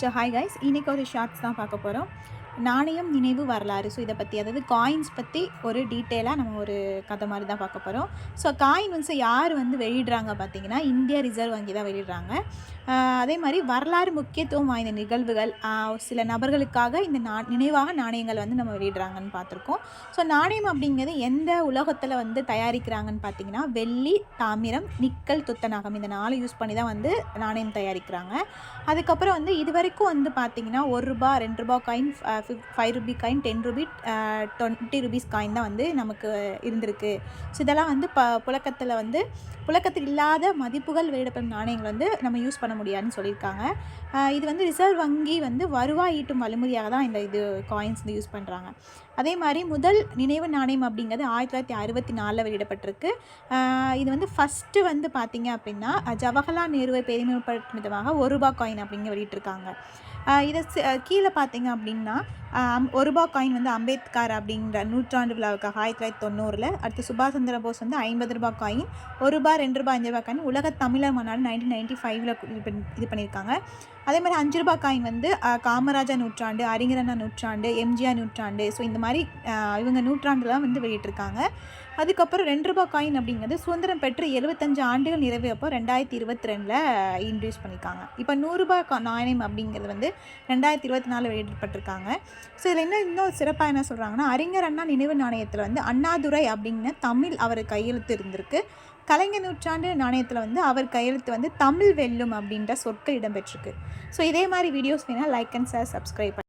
So hi guys இன்றைக்கி ஒரு shorts தான் பார்க்க போகிறோம் நாணயம் நினைவு வரலாறு. ஸோ இதை பற்றி அதாவது காயின்ஸ் பற்றி ஒரு டீட்டெயிலாக நம்ம ஒரு கதை மாதிரி தான் பார்க்க போகிறோம் ஸோ காயின் வந்து யார் வந்து வெளியிடுறாங்க பார்த்தீங்கன்னா இந்தியா ரிசர்வ் வங்கி தான் வெளியிடுறாங்க. அதே மாதிரி வரலாறு முக்கியத்துவம் வாய்ந்த நிகழ்வுகள் சில நபர்களுக்காக இந்த நா நினைவாக நாணயங்கள் வந்து நம்ம வெளியிடுறாங்கன்னு பார்த்துருக்கோம். ஸோ நாணயம் அப்படிங்கிறது எந்த உலகத்தில் வந்து தயாரிக்கிறாங்கன்னு பார்த்தீங்கன்னா வெள்ளி தாமிரம் நிக்கல் துத்தநாகம் இந்த நாலு யூஸ் பண்ணி தான் வந்து நாணயம் தயாரிக்கிறாங்க. அதுக்கப்புறம் வந்து இது வரைக்கும் வந்து பார்த்திங்கன்னா ஒரு ரூபா ரெண்டு ரூபா coin five rupee coin ten rupee twenty rupees coin தான் வந்து நமக்கு இருந்திருக்கு. ஸோ இதெல்லாம் வந்து ப புழக்கத்தில் வந்து புழக்கத்தில் இல்லாத மதிப்புகள் வெளியிடப்படும் நாணயங்கள் வந்து நம்ம யூஸ் பண்ண முடியாதுன்னு சொல்லியிருக்காங்க. இது வந்து ரிசர்வ் வங்கி வந்து வருவாய் ஈட்டும் வழிமுறையாக தான் இந்த இது காயின்ஸ் வந்து யூஸ் பண்ணுறாங்க அதே மாதிரி முதல் நினைவு நாணயம் அப்படிங்கிறது ஆயிரத்தி தொள்ளாயிரத்தி அறுபத்தி நாலில் வெளியிடப்பட்டிருக்கு. இது வந்து ஃபஸ்ட்டு வந்து பார்த்திங்க அப்படின்னா ஜவஹர்லால் நேருவை பெருமைப்படுத்தும் விதமாக ஒரு ரூபா காயின் அப்படிங்க வெளியிட்டிருக்காங்க. இதை கீழே பார்த்தீங்க அப்படின்னா ஒரு ரூபா காயின் வந்து அம்பேத்கர் அப்படிங்கிற நூற்றாண்டு விழாவுக்காக ஆயிரத்தி தொள்ளாயிரத்தி தொண்ணூறில். அடுத்து சுபாஷ் சந்திர போஸ் வந்து ஐம்பது ரூபாய் காயின் ஒரு ரூபா ரெண்டு ரூபாய் அஞ்சு ரூபாய் காயின் உலக தமிழர் மாநாடு நைன்டீன் நைன்டி ஃபைவ்ல இது பண்ணி- இது பண்ணியிருக்காங்க. அதே மாதிரி அஞ்சு ரூபாய் காயின் வந்து காமராஜா நூற்றாண்டு அறிஞரண்ணா நூற்றாண்டு எம்ஜிஆர் நூற்றாண்டு ஸோ இந்த மாதிரி இவங்க நூற்றாண்டுலாம் வந்து வெளியிட்டிருக்காங்க. அதுக்கப்புறம் ரெண்டு ரூபா காயின் அப்படிங்கிறது சுதந்திரம் பெற்று எழுபத்தஞ்சு ஆண்டுகள் நிறைவேறப்போ ரெண்டாயிரத்தி இருபத்தி ரெண்டில் இன்ட்ரடியூஸ் பண்ணியிருக்காங்க. இப்போ நூறுரூபா நாணயம் அப்படிங்கிறது வந்து ரெண்டாயிரத்தி இருபத்தி நாலு வெளியிடப்பட்டிருக்காங்க. ஸோ இதில் என்ன இன்னும் சிறப்பாக என்ன சொல்கிறாங்கன்னா அறிஞர் அண்ணா நினைவு நாணயத்தில் வந்து அண்ணாதுரை அப்படின்னு தமிழ் அவர் கையெழுத்து இருந்திருக்கு. கலைஞர் நூற்றாண்டு நாணயத்தில் வந்து அவர் கையெழுத்து வந்து தமிழ் வெல்லும் அப்படின்ற சொற்கள் இடம்பெற்றிருக்கு. ஸோ இதே மாதிரி வீடியோஸ் வேணால் லைக் அண்ட் ஷேர் சப்ஸ்கிரைப்